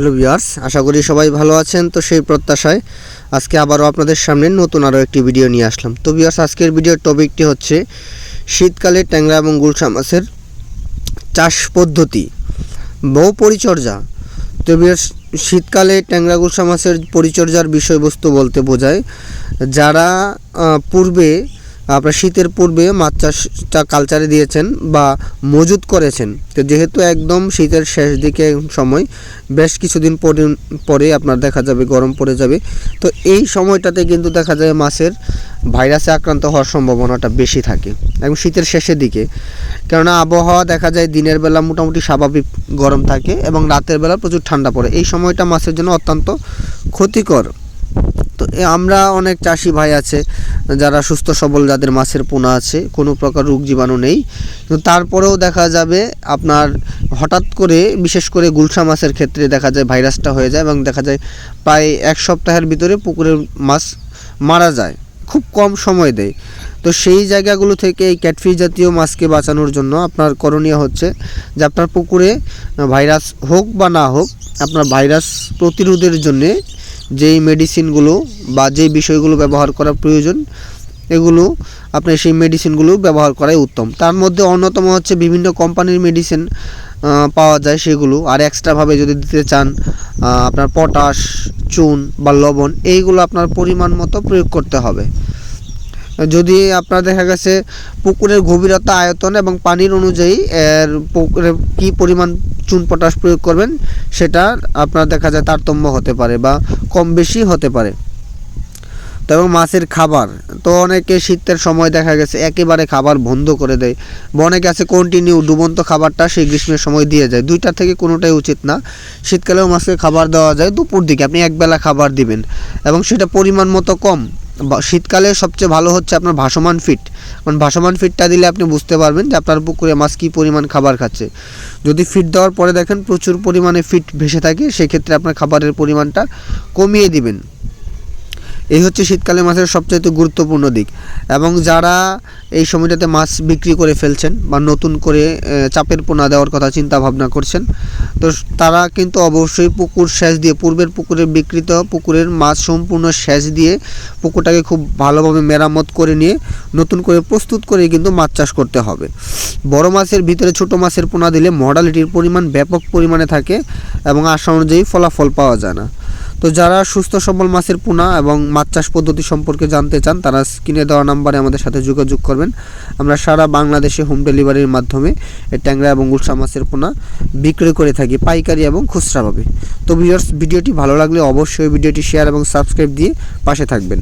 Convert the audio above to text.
Hello viewers, আশা করি সবাই ভালো আছেন। তো সেই প্রত্যাশায় আজকে আবারও আপনাদের সামনে নতুন আরও একটি ভিডিও নিয়ে আসলাম। তো ভিউয়ার্স, আজকের ভিডিওর টপিকটি হচ্ছে শীতকালে ট্যাংরা এবং গুলশা মাছের চাষ পদ্ধতি, বহু পরিচর্যা। তো ভিউয়ার্স, শীতকালে ট্যাংরা গুলশা মাছের পরিচর্যার বিষয়বস্তু বলতে বোঝায় যারা পূর্বে আপনার শীতের পূর্বে মাছ চাষটা কালচারে দিয়েছেন বা মজুত করেছেন। তো যেহেতু একদম শীতের শেষ দিকে সময়, বেশ কিছুদিন পরে পরে আপনার দেখা যাবে গরম পড়ে যাবে। তো এই সময়টাতে কিন্তু দেখা যায় মাছের ভাইরাসে আক্রান্ত হওয়ার সম্ভাবনাটা বেশি থাকে, এবং শীতের শেষের দিকে। কেননা আবহাওয়া দেখা যায় দিনের বেলা মোটামুটি স্বাভাবিক গরম থাকে এবং রাতের বেলা প্রচুর ঠান্ডা পড়ে। এই সময়টা মাছের জন্য অত্যন্ত ক্ষতিকর। তো আমরা অনেক চাষি ভাই আছে, যারা সুস্থ সবল, যাদের মাছের পোনা আছে, কোনো প্রকার রোগ জীবাণু নেই। কিন্তু তারপরেও দেখা যাবে আপনার হঠাৎ করে, বিশেষ করে গুলশা মাছের ক্ষেত্রে দেখা যায় ভাইরাসটা হয়ে যায় এবং দেখা যায় প্রায় এক সপ্তাহের ভিতরে পুকুরের মাছ মারা যায়, খুব কম সময় দেয়। তো সেই জায়গাগুলো থেকে এই ক্যাটফিস জাতীয় মাছকে বাঁচানোর জন্য আপনার করণীয় হচ্ছে যে আপনার পুকুরে ভাইরাস হোক বা না হোক, আপনার ভাইরাস প্রতিরোধের জন্যে যেই মেডিসিনগুলো বা যেই বিষয়গুলো ব্যবহার করা প্রয়োজন, এগুলো আপনি সেই মেডিসিনগুলো ব্যবহার করাই উত্তম। তার মধ্যে অন্যতম হচ্ছে বিভিন্ন কোম্পানির মেডিসিন পাওয়া যায় সেগুলো। আর এক্সট্রাভাবে যদি দিতে চান আপনার পটাশ চুন বা লবণ, এইগুলো আপনার পরিমাণ মতো প্রয়োগ করতে হবে। যদি আপনার দেখা গেছে পুকুরের গভীরতা আয়তন এবং পানির অনুযায়ী এর পুকুরে কী পরিমাণ চুন পটাশ প্রয়োগ করবেন, সেটা আপনার দেখা যায় তারতম্য হতে পারে বা কম বেশি হতে পারে। তো এবং মাছের খাবার, তো অনেকে শীতের সময় দেখা গেছে একেবারে খাবার বন্ধ করে দেয় বা অনেকে আছে কন্টিনিউ ডুবন্ত খাবারটা সেই গ্রীষ্মের সময় দিয়ে যায়। দুইটা থেকে কোনোটাই উচিত না। শীতকালেও মাছকে খাবার দেওয়া যায়। দুপুর দিকে আপনি একবেলা খাবার দিবেন এবং সেটা পরিমাণ মতো কম। শীতকালে সবচেয়ে ভালো হচ্ছে আপনার ভাসমান ফিট। কারণ ভাসমান ফিটটা দিলে আপনি বুঝতে পারবেন যে আপনার পুকুরে মাছ কী পরিমাণ খাবার খাচ্ছে। যদি ফিট দেওয়ার পরে দেখেন প্রচুর পরিমাণে ফিট ভেসে থাকে, সেক্ষেত্রে আপনার খাবারের পরিমাণটা কমিয়ে দিবেন। এই হচ্ছে শীতকালে মাছের সবচাইতে গুরুত্বপূর্ণ দিক। এবং যারা এই সময়টাতে মাছ বিক্রি করে ফেলছেন বা নতুন করে চাপের পোনা দেওয়ার কথা চিন্তা ভাবনা করছেন, তো তারা কিন্তু অবশ্যই পুকুর সেচ দিয়ে, পূর্বের পুকুরে বিকৃত পুকুরের মাছ সম্পূর্ণ সেচ দিয়ে পুকুরটাকে খুব ভালোভাবে মেরামত করে নিয়ে নতুন করে প্রস্তুত করে কিন্তু মাছ চাষ করতে হবে। বড় মাছের ভিতরে ছোট মাছের পোনা দিলে মডালিটির পরিমাণ ব্যাপক পরিমাণে থাকে এবং আশা অনুযায়ী ফলাফল পাওয়া যায় না। তো যারা সুস্থ, সবল মাছের পোনা এবং মাছ চাষ পদ্ধতি সম্পর্কে জানতে চান, তারা স্ক্রিনে দেওয়া নাম্বারে আমাদের সাথে যোগাযোগ করবেন। আমরা সারা বাংলাদেশে হোম ডেলিভারির মাধ্যমে ট্যাংরা এবং গুলসা মাছের পোনা বিক্রি করে থাকি পাইকারি এবং খুচরাভাবে তো ভিউয়ার্স ভিডিওটি ভালো লাগলে অবশ্যই ভিডিওটি শেয়ার এবং সাবস্ক্রাইব দিয়ে পাশে থাকবেন।